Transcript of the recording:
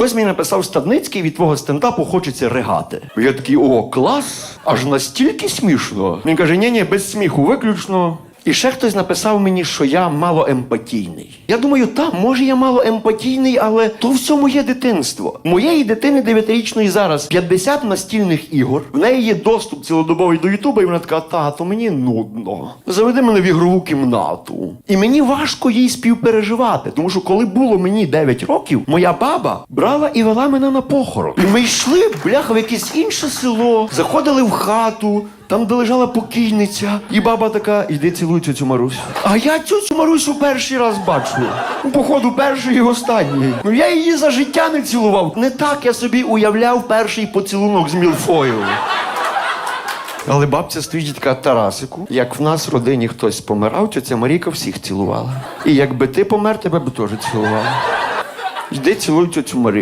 Хтось мені написав Ставницький від твого стендапу хочеться ригати. Я такий, о, клас! Аж настільки смішно. Він каже: ні, ні, без сміху, виключно. І ще хтось написав мені, що я мало емпатійний. Я думаю, так, може я мало емпатійний, але то все моє дитинство. Моєї дитини дев'ятирічної зараз 50 настільних ігор. В неї є доступ цілодобовий до Ютуба, і вона така, тато, мені нудно. Заведи мене в ігрову кімнату. І мені важко їй співпереживати, тому що коли було мені 9 років, моя баба брала і вела мене на похорон. І ми йшли, бляха, в якесь інше село, заходили в хату. Там, де лежала покійниця, і баба така, іди цілуй цю Марусю. А я цю цю Марусю перший раз бачу. Ну, походу, перший і останній. Ну я її за життя не цілував. Не так я собі уявляв перший поцілунок з Мілфою. Але бабця стоїть така Тарасику. Як в нас в родині хтось помирав, то ця Марійка всіх цілувала. І якби ти помер, тебе б теж цілувала. Йди цілуй цю Марію.